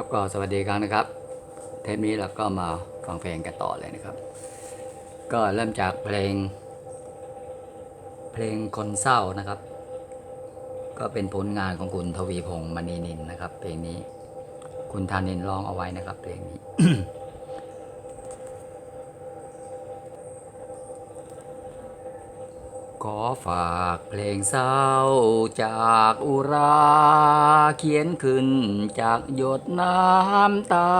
ครับก็สวัสดีครั้งนะครับ เทปนี้เราก็มาฟังเพลงกันต่อเลยนะครับ ก็เริ่มจากเพลง เพลงคนเศร้านะครับ ก็เป็นผลงานของคุณทวีพงษ์มณีนินนะครับ เพลงนี้คุณธานินร้องเอาไว้นะครับ เพลงนี้ ขอฝากเพลงเศร้าจากอุรา เขียนขึ้นจากหยดน้ำตา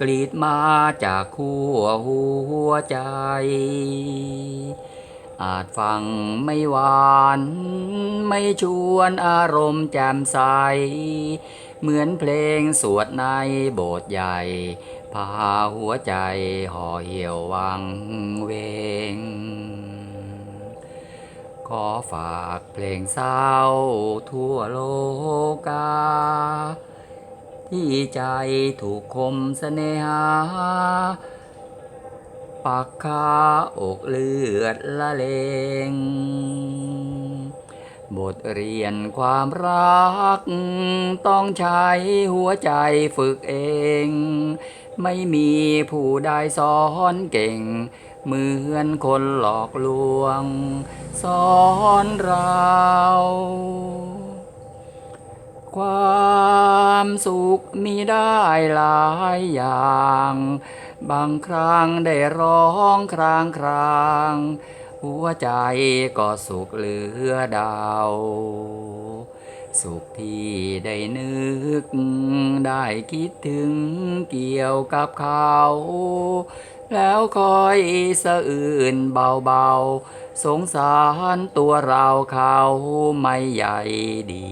กรีดมาจากขั้วหัวใจ อาจฟังไม่หวาน ไม่ชวนอารมณ์แจ่มใส เหมือนเพลงสวดในโบสถ์ใหญ่ พาหัวใจห่อเหี่ยววังเวง ขอฝากเพลงเศร้าทั่วโลกา ที่ใจถูกคมเสน่หาปักคาอกเลือดละเลง บทเรียนความรัก ต้องใช้หัวใจฝึกเอง ไม่มีผู้ใดสอนเก่ง เหมือนคนหลอกลวงสอนเรา ความสุขมีได้หลายอย่าง บางครั้งได้ร้องครางครางหัวใจก็สุขเหลือดาวสุขที่ได้นึก ได้คิดถึงเกี่ยวกับเขา แล้วคอยสะอื่นเบาๆ สงสารตัวเราเขาไม่ใหญ่ดี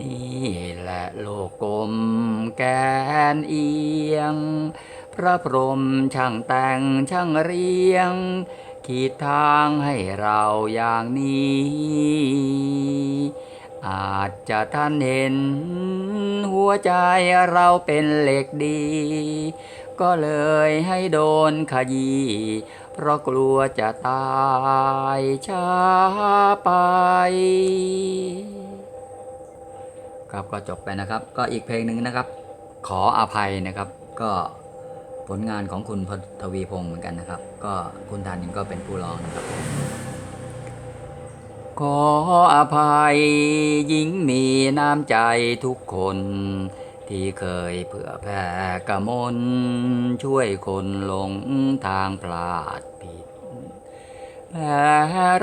นี่แหละโลกกลมแกนเอียง พระพรหมช่างแต่งช่างเรียง ขีดทางให้เราอย่างนี้ อาจจะท่านเห็น หัวใจเราเป็นเหล็กดี ก็เลยให้โดนขยี้เพราะกลัวจะตายช้าไป ครับก็จบไปนะครับ ก็อีกเพลงหนึ่งนะครับ ขออภัยนะครับ ก็ผลงานของคุณพทวีพงศ์เหมือนกันนะครับ ก็คุณธานินก็เป็นผู้ร้องนะครับ ขออภัยหญิงมีน้ำใจทุกคน ที่เคยเผื่อแผ่กระมนช่วยคนหลงทางพลาดผิดแผล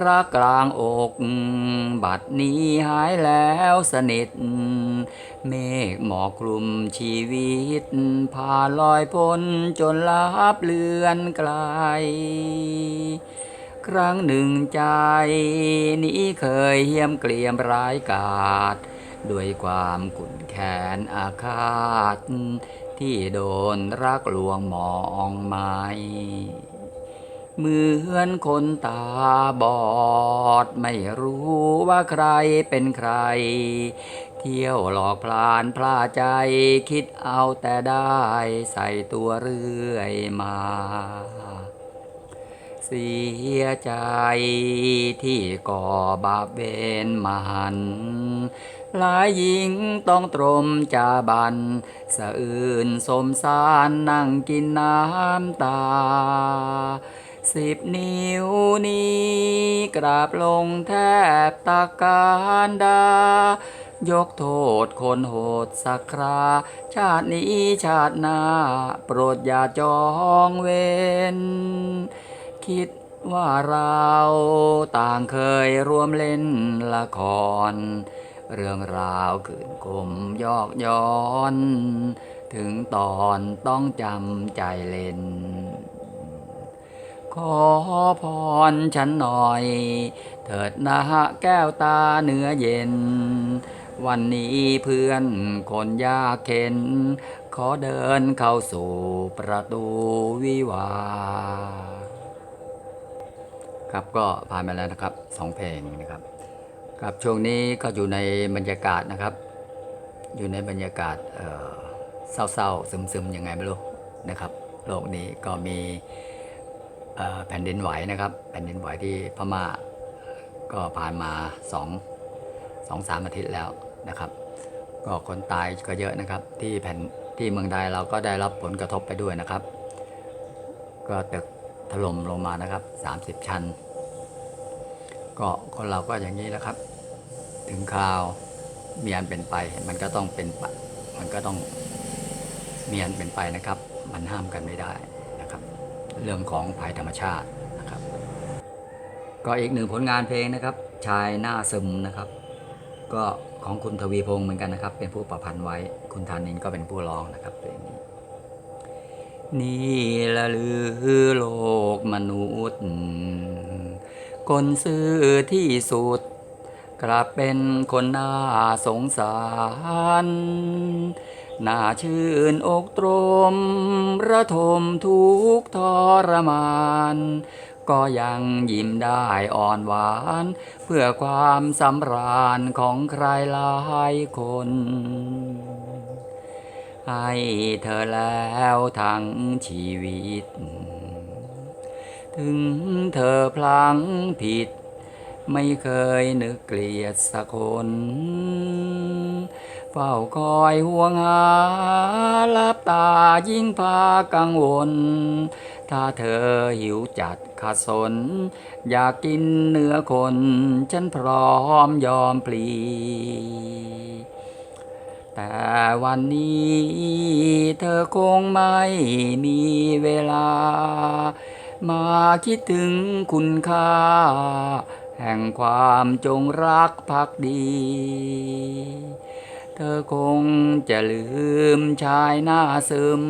รักกลางอก บัดนี้หายแล้วสนิท เมฆหมอกคลุมชีวิตผ่าลอยพ้นจนลับเลือนไกล ครั้งหนึ่งใจนี้เคยเหี้ยมเกลียมร้ายกาจด้วยความขุ่นแค้นอาฆาต ที่โดนรักลวงมองไม่เหมือนคนตาบอด ไม่รู้ว่าใครเป็นใคร เที่ยวหลอกพลานพลาใจคิดเอาแต่ได้ใส่ตัวเรื่อยมา เสียใจที่ก่อบาปเวรมหัน หลายหญิงต้องตรมจาบัน สะอื่นสมสารนั่งกินน้ำตา สิบนิ้วนี้กราบลงแทบตาการดายกโทษคนโหดสักครา ชาตินี้ชาติหน้า โปรดอย่าจองเวร คิดว่าเราต่างเคยร่วมเล่นละคร เรื่องราวขืนกลมยอกย้อน ถึงตอนต้องจำใจเล่น ขอพรฉันหน่อย เถิดนะแก้วตาเนื้อเย็น วันนี้เพื่อนคนยากเข็น ขอเดินเข้าสู่ประตูวิวา ครับก็ผ่านไปแล้วนะครับสองเพลงนะครับครับช่วงนี้ก็อยู่ในบรรยากาศนะครับ อยู่ในบรรยากาศเศร้าๆซึมๆยังไงไม่รู้นะครับโลกนี้ก็มีแผ่นดินไหวนะครับ แผ่นดินไหวที่พม่าก็ผ่านมาสองสองสามอาทิตย์แล้วนะครับ ก็คนตายก็เยอะนะครับ ที่แผ่นที่เมืองใดเราก็ได้รับผลกระทบไปด้วยนะครับ ก็ตึก ถล่มลงมานะครับ 30 ชั้น ก็คนเราก็อย่างนี้แหล้วครับ ถึงคราวมีอันเป็นไปมันก็ต้องเป็นมันก็ต้องมีอันเป็นไปนะครับ มันห้ามกันไม่ได้นะครับ เรื่องของภัยธรรมชาตินะครับ ก็อีกหนึ่งผลงานเพลงนะครับ ชายหน้าซึมนะครับ ก็ของคุณทวีพงศ์เหมือนกันนะครับ เป็นผู้ประพันธ์ไว้คุณธานินก็เป็นผู้ร้องนะครับเพลงนี้ นี่ละลือโลกมนุษย์คนซื่อที่สุด กลับเป็นคนน่าสงสารน่าชื่นอกตรม ระทมทุกทรมาน ก็ยังยิ้มได้อ่อนหวาน เพื่อความสำราญของใครหลายคน ให้เธอแล้วทั้งชีวิต ถึงเธอพลังผิด ไม่เคยนึกเกลียดสักคน เฝ้าคอยห่วงหาลับตายิ่งพากังวล ถ้าเธอหิวจัดขาดสน อยากกินเนื้อคน ฉันพร้อมยอมปลี แต่วันนี้เธอคงไม่มีเวลา มาคิดถึงคุณค่า แห่งความจงรักภักดี เธอคงจะลืมชายหน้าซึม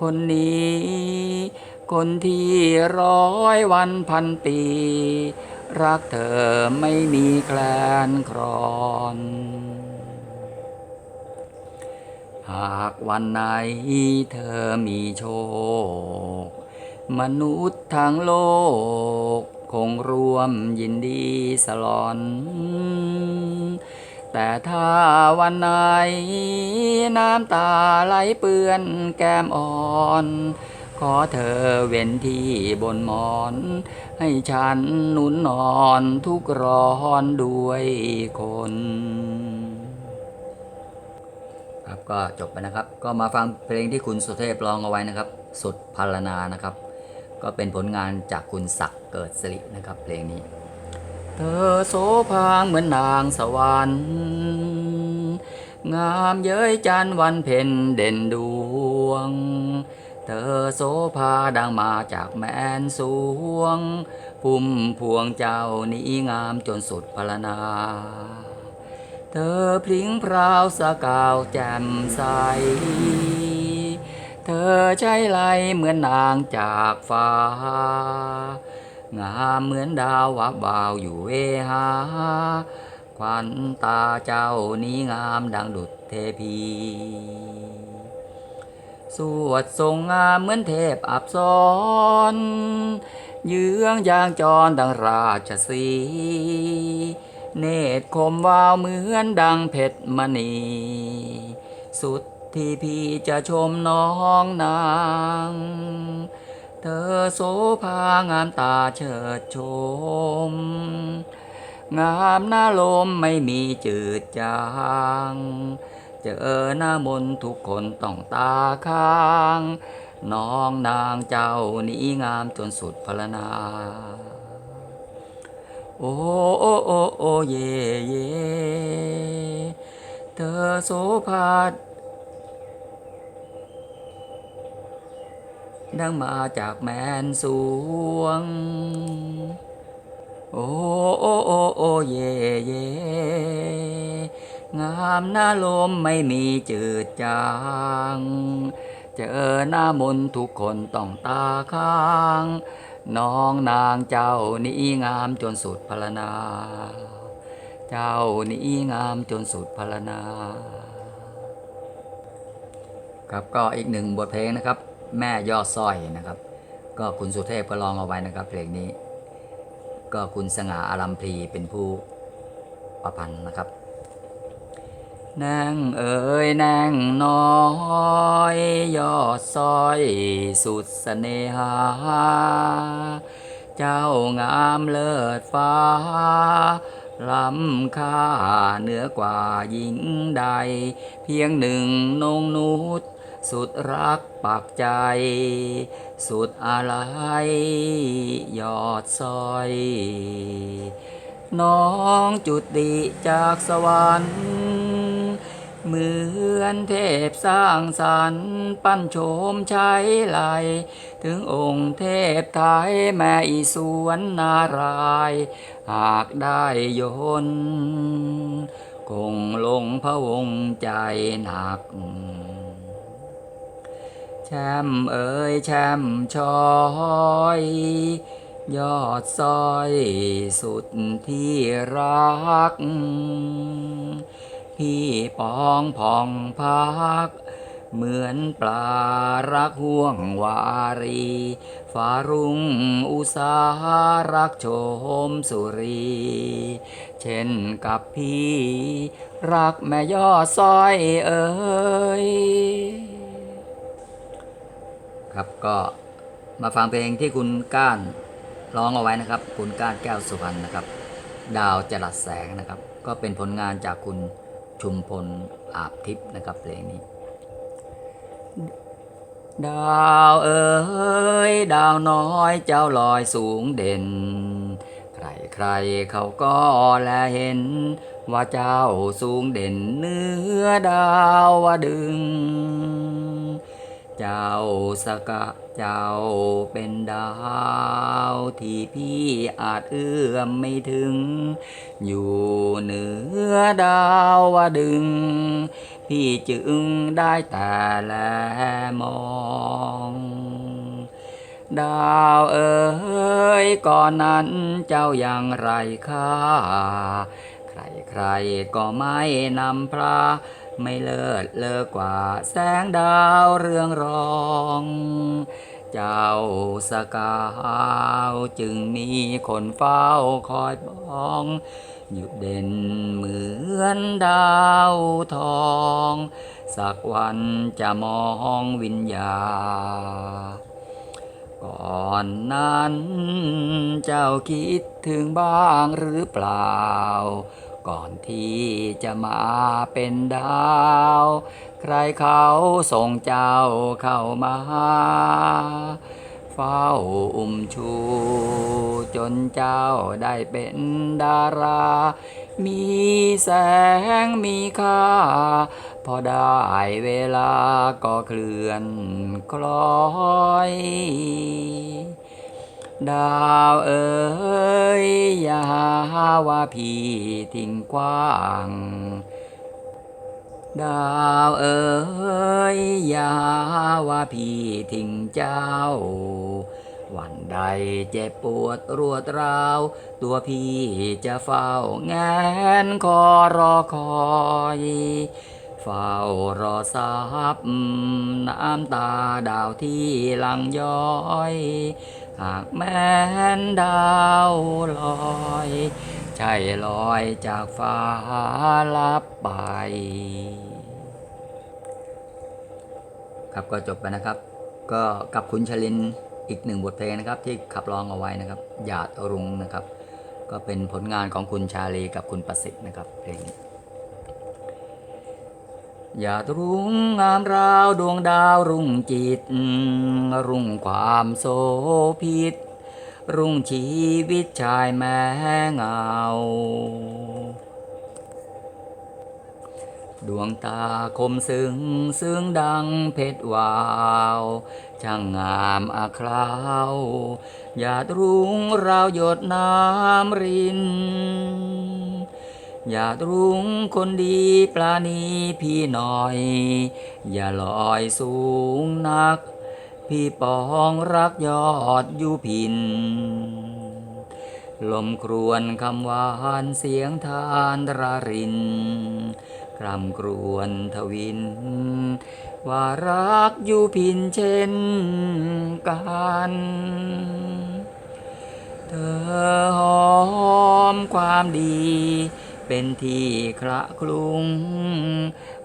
คนนี้ คนที่ร้อยวันพันปี รักเธอไม่มีแคลนครอนากวันไหนเธอมีโชค มนุษย์ทั้งโลก คงร่วมยินดีสลอน แต่ถ้าวันไหน น้ำตาไหลเปื้อนแก้มอ่อนขอเธอเว้นที่บนหมอน ให้ฉันหนุนนอนทุกร้อนด้วยคน ก็จบไปนะครับ ก็มาฟังเพลงที่คุณสุเทพร้องเอาไว้นะครับ สุดพรรณนานะครับ ก็เป็นผลงานจากคุณศักดิ์เกิดสิรินะครับ เพลงนี้ เธอโสภางเหมือนนางสวรรค์งามเย้ยจันทร์วันเพ็ญเด่นดวง เธอโสภาดังมาจากแมนสวง พุ่มพวงเจ้านี้งามจนสุดพรรณนา เธอพลิ้งพราวสกาวแจ่มใส เธอใช้ไหลเหมือนนางจากฟ้า งามเหมือนดาววับวาวอยู่เวหา ควันตาเจ้านี้งามดังดุจเทพีสวดทรงงามเหมือนเทพอับสรเยื้องยางจรดังราชสี เนตรคมวาวเหมือนดังเพชรมณี สุดที่พี่จะชมน้องนาง เธอโสภางามตาเฉิดชม งามหน้าลมไม่มีจืดจางเจอหน้ามนต์ทุกคนต้องตาค้าง น้องนางเจ้านี้งามจนสุดพรรณนา โอ้โอโอโอเยเยเธอโสภาดังมาจากแมนสวง โอ้โอโอโอเยเย งามหน้าลมไม่มีจืดจาง เจอหน้ามนต์ทุกคนต้องตาค้าง น้องนางเจ้านี้งามจนสุดพรนา เจ้านี้งามจนสุดพรนา ครับก็อีกหนึ่งบทเพลงนะครับ แม่ยอดสร้อยนะครับ ก็คุณสุเทพก็ร้องเอาไว้นะครับ เพลงนี้ ก็คุณสง่าอารัมพีเป็นผู้ประพันธ์นะครับ นางเอ๋ยนางน้อยยอดซอยสุดเสน่หา เจ้างามเลิศฟ้า ล้ำค่าเหนือกว่าหญิงใด เพียงหนึ่งนงนุษสุดรักปักใจ สุดอะไรยอดซอย น้องจุดติจากสวรรค์ เหมือนเทพสร้างสรรค์ปั้นโฉมใช้ไหล ถึงองค์เทพไทยแม่อีสวนนาราย หากได้ยนคงลงพระวงใจหนัก แชมเอ๋ยแชมชอยยอดซอยสุดที่รัก พี่ปองพองพัก เหมือนปลารักห่วงวารีฟ้ารุ่งอุสารักโชมสุรี เช่นกับพี่ รักแม่ยอดซอยเอ๋ยครับก็มาฟังเพลงที่คุณก้านร้องเอาไว้นะครับ คุณก้านแก้วสุพรรณนะครับ ดาวจรัสแสงนะครับ ก็เป็นผลงานจากคุณ ชุมพลอาบทิพย์นะครับเพลงนี้ ดาวเอ๋ยดาวน้อยเจ้าลอยสูงเด่น ใครใครเขาก็แลเห็น ว่าเจ้าสูงเด่นเนื้อดาวว่าดึง เจ้าสกะเจ้าเป็นดาวที่พี่อาจเอื้อมไม่ถึง อยู่เหนือดาวว่าดึง พี่จึงได้แต่แลมองดาวเอ๋ยก่อนนั้นเจ้ายังไรค่าใครใครๆก็ไม่นำพระ ไม่เลิศเลอกว่าแสงดาวเรืองรอง เจ้าสกาวจึงมีคนเฝ้าคอยปองอยู่เด่นเหมือนดาวทอง สักวันจะมองวิญญา ก่อนนั้นเจ้าคิดถึงบ้างหรือเปล่า ก่อนที่จะมาเป็นดาว ใครเขาส่งเจ้าเข้ามา เฝ้าอุ้มชู จนเจ้าได้เป็นดารา มีแสงมีค่า พอได้เวลาก็เคลื่อนคล้อย ดาวเอ๋ยอย่าหาว่าพี่ทิ้งกว้าง ดาวเอ๋ยอย่าหาว่าพี่ทิ้งเจ้า วันใดเจ็บปวดรวดราว ตัวพี่จะเฝ้าแงนคอรอคอยเฝ้ารอซับน้ำตาดาวที่หลังย้อยากแม้นดาวลอยใช่ลอยจากฟ้าลับไป ครับก็จบไปนะครับ ก็กับคุณชลินอีกหนึ่งบทเพลงนะครับ ที่ขับร้องเอาไว้นะครับ หยาดรุงนะครับ ก็เป็นผลงานของคุณชาลีกับคุณประสิทธิ์นะครับเพลงนี้ หยารุ้งงามราวดวงดาวรุ่งจิต รุ่งความโสพิษ รุ่งชีวิตชายแม้เงา ดวงตาคมซึ้งซึ้งดังเพชรวาว ช่างงามอาคราวหยารุ้งราวหยดน้ำริน อย่าตรุงคนดีปลาณีพี่หน่อย อย่าลอยสูงนัก พี่ปองรักยอดอยู่พิน ลมครวนคำหวานเสียงทานระรินครำครวนทวิน ว่ารักอยู่พินเช่นกันเธอหอมความดี เป็นที่คละคลุง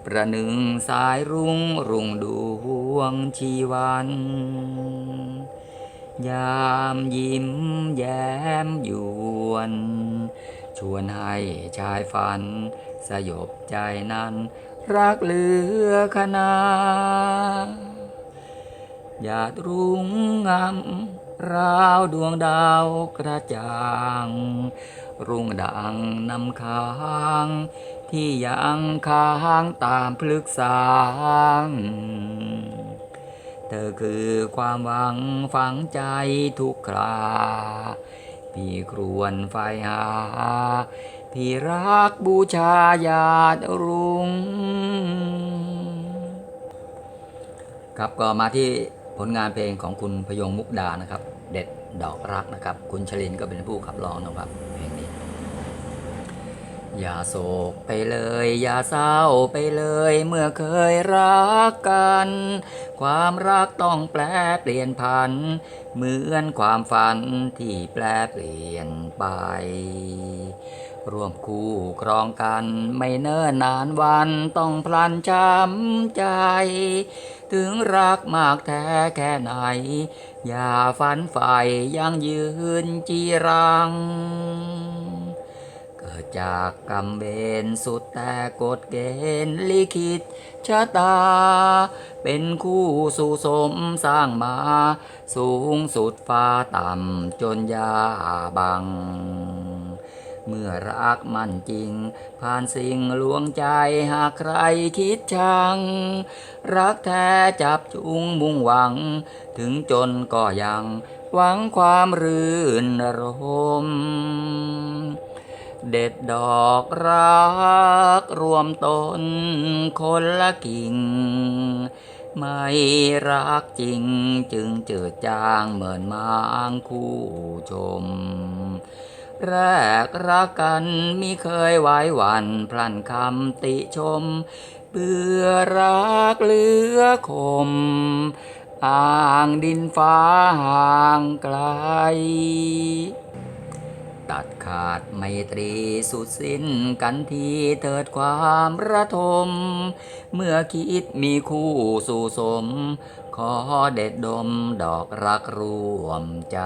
ประหนึ่งสายรุ่งรุ่งดวงชีวัน ยามยิ้มแย้มยวน ชวนให้ชายฝัน สยบใจนั้น รักเหลือขนาหยาดรุ้งงามราวดวงดาวกระจ่าง รุ่งดังนำค้าง ที่ยังค้างตามพลึกษางเธอคือความหวังฝังใจทุกครา พี่ครวนไฟหา พี่รักบูชาญาติรุง้งครับก็มาที่ผลงานเพลงของคุณพยงมุกดานะครับ เด็ดดอกรักนะครับ คุณชลินก็เป็นผู้ขับร้องนะครับ อย่าโศกไปเลย อย่าเศร้าไปเลย เมื่อเคยรักกัน ความรักต้องแปลเปลี่ยนพัน เหมือนความฝันที่แปลเปลี่ยนไป ร่วมคู่ครองกันไม่เนิ่นนานวันต้องพลันช้ำใจ ถึงรักมากแท้แค่ไหน อย่าฝันใฝ่ยังยืนจีรัง ดจากกรรมเบนสุดแต่กฎเกณฑ์ลิขิตชะตา เป็นคู่สู่สมสร้างมา สูงสุดฟ้าต่ำจนยาบัง เมื่อรักมันจริง ผ่านสิ่งลวงใจหากใครคิดชัง รักแท้จับจุงมุ่งหวัง ถึงจนก็ยัง หวังความรื่นรม เด็ดดอกรักรวมตนคนละกิ่ง ไม่รักจริงจึงเจิดจางเหมือนมางคู่ชม แรกรักกันมิเคยไว้หวันพลันคำติชม เบื่อรักเหลือคมอ่างดินฟ้าห่างไกล ตัดขาดไมตรีสุดสิ้นกันทีเถิดความระทม เมื่อคิดมีคู่สู่สม ขอเด็ดดมดอกรักรวมใจ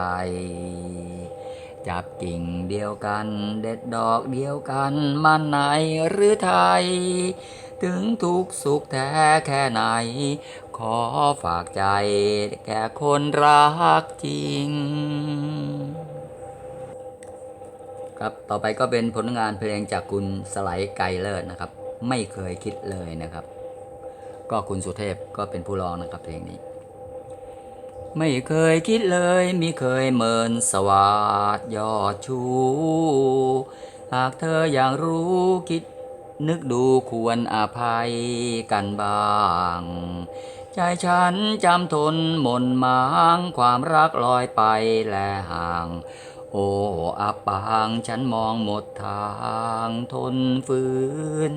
จับกิ่งเดียวกันเด็ดดอกเดียวกันมันไหนหรือไทย ถึงทุกสุขแท้แค่ไหน ขอฝากใจแก่คนรักจริง ครับต่อไปก็เป็นผลงานเพลงจากคุณสไลด์ไกเลิศนะครับ ไม่เคยคิดเลยนะครับ ก็คุณสุเทพก็เป็นผู้ร้องนะครับเพลงนี้ ไม่เคยคิดเลยมิเคยเมินสวัสดยอดชู หากเธออยากรู้คิดนึกดูควรอภัยกันบ้าง ใจฉันจำทนหม่นหมาง ความรักลอยไปและห่าง โอ้อับปางฉันมองหมดทางทนฝืน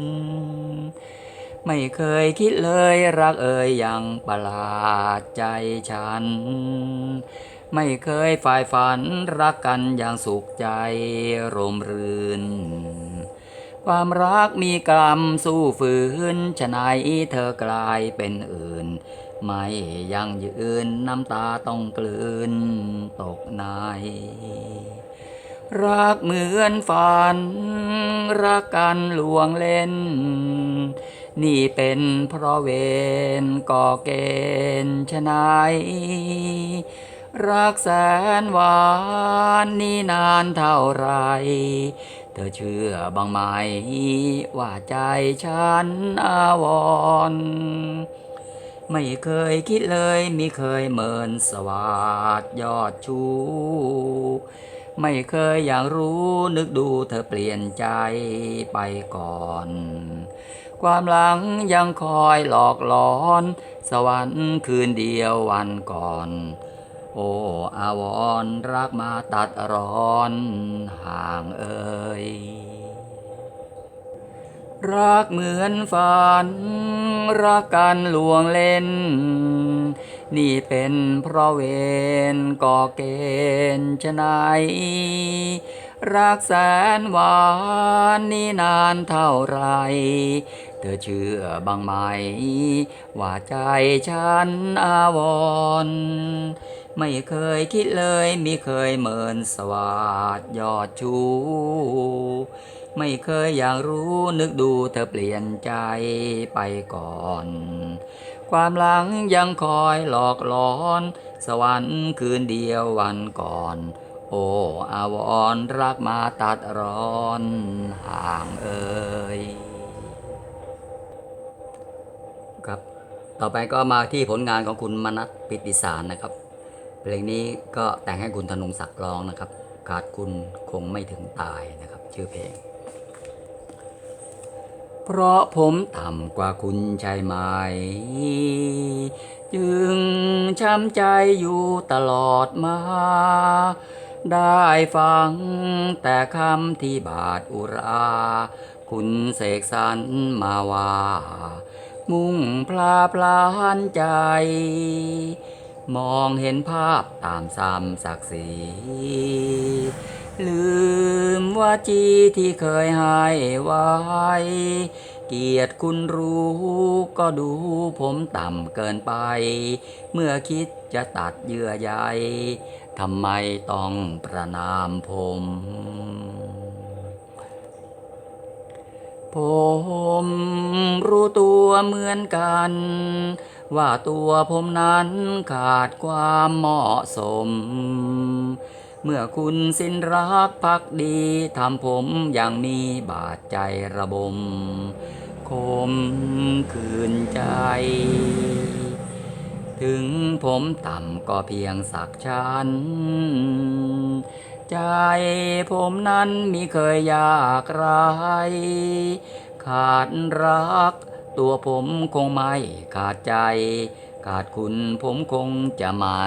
ไม่เคยคิดเลยรักเอ่ยยังประหลาดใจฉัน ไม่เคยฝ่ายฝันรักกันอย่างสุขใจร่มรื่น ความรักมีกรรมสู้ฝืนฉะไหนเธอกลายเป็นอื่น ไม่ยั่งยืนน้ำตาต้องกลืนตกใน รักเหมือนฝัน รักกันลวงเล่น นี่เป็นเพราะเวรก่อเกณฑ์ชนายรักแสนหวานนี่นานเท่าไร เธอเชื่อบ้างไหมว่าใจฉันอาวร ไม่เคยคิดเลยมิเคยเมินสวัสดยอดชู ไม่เคยอยากรู้นึกดูเธอเปลี่ยนใจไปก่อน ความหลังยังคอยหลอกหลอน สวรรค์คืนเดียววันก่อน โอ้อาวรรักมาตัดร้อนห่างเอ่ย รักเหมือนฝัน รักกันลวงเล่น นี่เป็นเพราะเวรก่อเกณฑ์ชนายรักแสนหวานนี่นานเท่าไร เธอเชื่อบ้างไหม ว่าใจฉันอาวรไม่เคยคิดเลยมิเคยเหมินสวัสดยอดชู ไม่เคยอยากรู้นึกดูเธอเปลี่ยนใจไปก่อน ความหลังยังคอยหลอกหลอน สวรรค์คืนเดียววันก่อน โอ้อาวรณรักมาตัดร้อนห่างเอ่ยครับ ต่อไปก็มาที่ผลงานของคุณมนัสปิติสารนะครับ เพลงนี้ก็แต่งให้คุณธนงศักดิ์ร้องนะครับ ขาดคุณคงไม่ถึงตายนะครับ ชื่อเพลง เพราะผมต่ำกว่าคุณใช่ไหม จึงช้ำใจอยู่ตลอดมา ได้ฟังแต่คำที่บาดอุรา คุณเสกสรรมาว่า มุ่งพลาพลานใจ มองเห็นภาพตามซ้ำศักดิ์ศรี ลืมว่าจีที่เคยให้ไว้ เกียรติคุณรู้ก็ดูผมต่ำเกินไป เมื่อคิดจะตัดเยื่อใยทำไมต้องประนามผม ผมรู้ตัวเหมือนกัน ว่าตัวผมนั้นขาดความเหมาะสม เมื่อคุณสิ้นรักพักดีทำผมอย่างมีบาดใจระบม คมคืนใจ ถึงผมต่ำก็เพียงสักชั้น ใจผมนั้นมิเคยยากไร ขาดรัก ตัวผมคงไม่ขาดใจ ขาดคุณผมคงจะไม่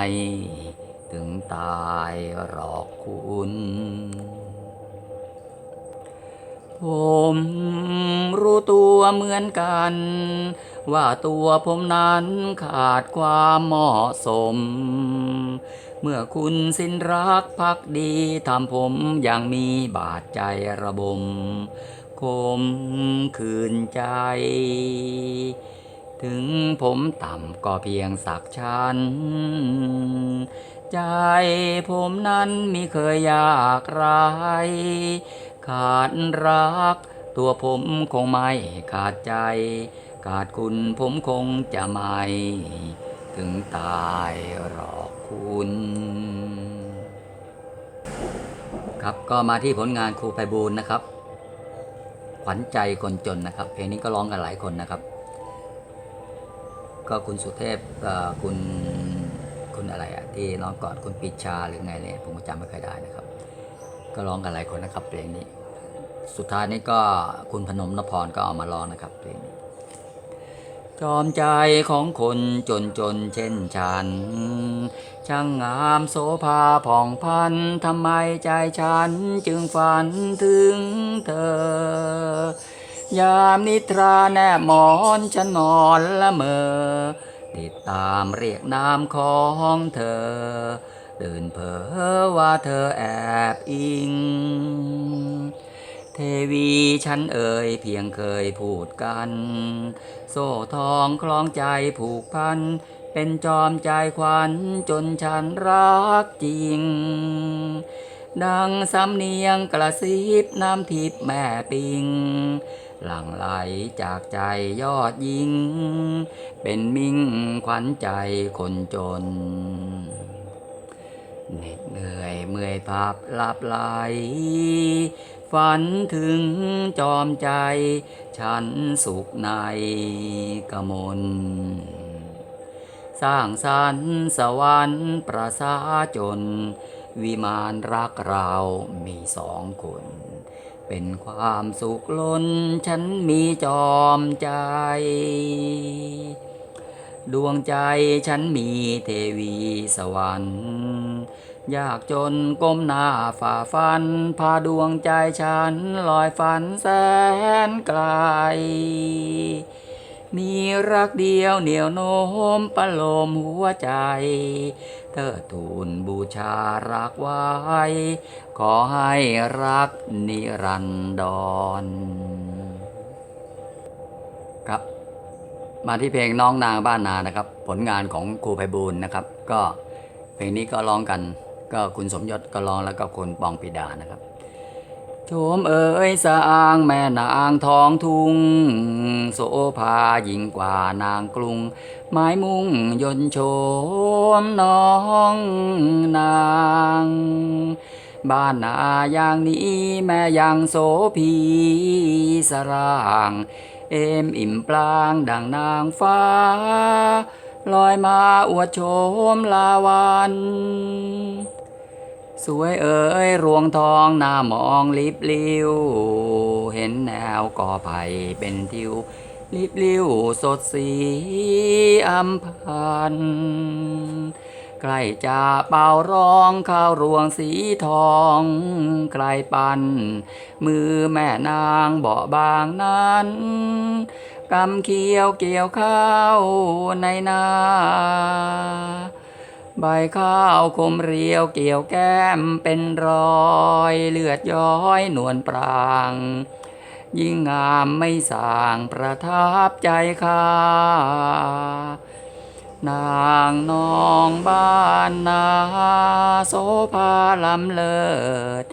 ถึงตายหรอกคุณ ผมรู้ตัวเหมือนกัน ว่าตัวผมนั้นขาดความเหมาะสม เมื่อคุณสิ้นรักพักดีทำผมอย่างมีบาดใจระบมคมคืนใจ ถึงผมต่ำก็เพียงสักชั้น ใจผมนั้นมิเคยอยากร้ายขาดรัก ตัวผมคงไม่ขาดใจ ขาดคุณผมคงจะไม่ ถึงตายหรอกคุณ ครับก็มาที่ผลงานครูไพบูลย์นะครับ ขวัญใจคนจนนะครับ เพลงนี้ก็ร้องกันหลายคนนะครับ ก็คุณสุเทพเอ่อคุณ อะไรอะที่ร้องก่อนคุณปิชาหรือไงเนี่ยผมก็จำไม่ค่อยได้นะครับ ก็ร้องกันหลายคนนะครับเพลงนี้ สุดท้ายนี้ก็คุณพนมนพรก็เอามาร้องนะครับเพลงนี้จอมใจของคนจนจนเช่นฉัน ช่างงามโสภาผ่องพันทำไมใจฉันจึงฝันถึงเธอ ยามนิทราแนบหมอนฉันนอนละเมอ ติดตามเรียกนามของเธอ เดินเผอว่าเธอแอบอิง เทวีฉันเอ่ยเพียงเคยพูดกัน โซ่ทองคล้องใจผูกพัน เป็นจอมใจควันจนฉันรักจริงดังสำเนียงกระซิบน้ำทิพแม่ปิง หลั่งไหลจากใจยอดยิง เป็นมิ่งขวัญใจคนจนเหน็ดเหนื่อยเมื่อยภาพหลับไหล ฝันถึงจอมใจ ฉันสุขในกมลสร้างสรรค์สวรรค์ประสาจน วิมานรักเรามีสองคน เป็นความสุขล้นฉันมีจอมใจ ดวงใจฉันมีเทวีสวรรค์อยากจนก้มหน้าฝ่าฟัน พาดวงใจฉันลอยฝันแสนไกล มีรักเดียวเหนียวโน้มประโลมหัวใจ เธอทูลบูชารักไว้ ขอให้รักนิรันดรครับ มาที่เพลงน้องนางบ้านนานะครับ ผลงานของครูไพบูลนะครับ ก็เพลงนี้ก็ร้องกัน ก็คุณสมยศก็ร้องแล้วก็คุณปองปิดานะครับ โชมเอ๋ยสร้างแม่นางทองทุ่งโสภายิ่งกว่านางกรุงไม้มุ่งยนโชมน้องนางบ้านนาอย่างนี้แม่ยังโสพีสร่าง เอมอิ่มปลางดังนางฟ้า ลอยมาอวดโชมลาวัน สวยเอ๋ยรวงทองหน้ามองลิบลิวเห็นแนวก่อไผ่เป็นทิวลิบลิวสดสีอัมพันใกล้จะเป่าร้องข้าวรวงสีทองไกลปัน มือแม่นางเบาบางนั้น กำเขียวเกี่ยวข้าวในนา ใบข้าวคมเรียวเกี่ยวแก้มเป็นรอยเลือดย้อยนวลปราง ยิ่งงามไม่สางประทับใจข้านางนองบ้านนาโสภาลำเลิศ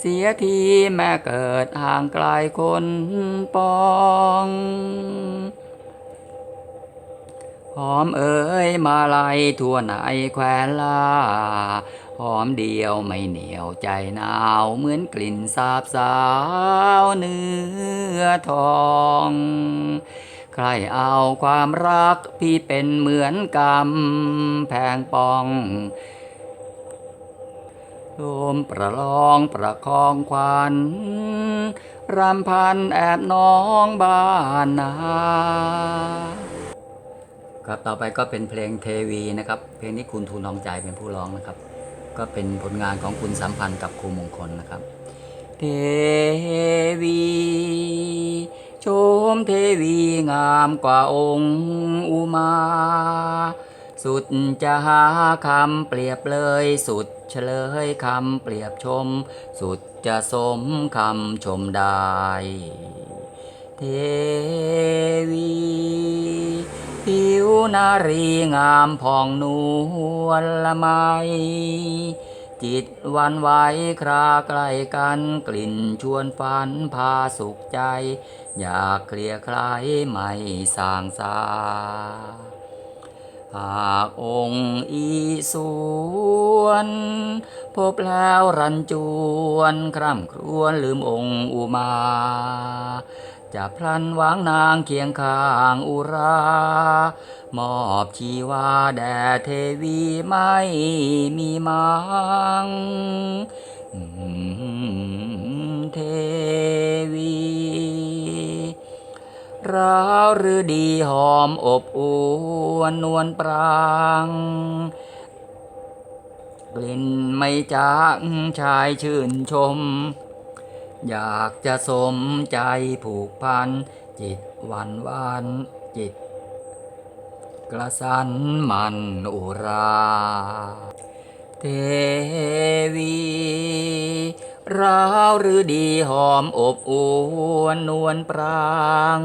เสียทีแม่เกิดห่างไกลคนปอง หอมเอ๋ยมาลายทั่วไหนแควนลาหอมเดียวไม่เหนียวใจหนาวเหมือนกลิ่นสาบสาวเนื้อทองใครเอาความรักพี่เป็นเหมือนกำแพงปองลมประลองประคองควันรำพันแอบน้องบ้านนา ครับต่อไปก็เป็นเพลงเทวีนะครับ เพลงนี้คุณทูลทองใจเป็นผู้ร้องนะครับ ก็เป็นผลงานของคุณสัมพันธ์กับครูมงคลนะครับ เทวีชมเทวีงามกว่าองค์อุมา สุดจะหาคำเปรียบเลยสุดเฉลยคำเปรียบชม สุดจะสมคำชมได้ เทวีผิวนารีงามผ่องนวลละไม จิตวันไหวคราใกล้กันกลิ่นชวนฝันพาสุขใจ อยากเคลียร์คลายไม่สางสาหากองค์อีสวน พบแล้วรันจวน คร่ำครวญลืมองค์อุมา จะพลันวางนางเคียงข้างอุรามอบชีวาแด่เทวีไม่มีมังเทวีราวหรือดีหอมอบอวนนวลปรางกลิ่นไม่จางชายชื่นชม อยากจะสมใจผูกพัน จิตหวันวันจิต กระสันมันอุรา เทวีราวหรือดีหอมอบอวนนวลปราง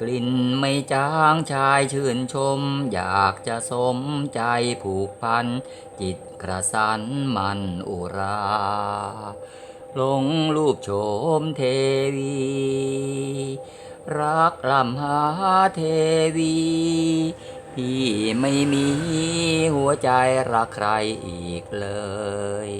กลิ่นไม่จางชายชื่นชม อยากจะสมใจผูกพัน จิตกระสันมันอุรา ลงรูปโฉมเทวี รักลำหาเทวี พี่ไม่มีหัวใจรักใครอีกเลย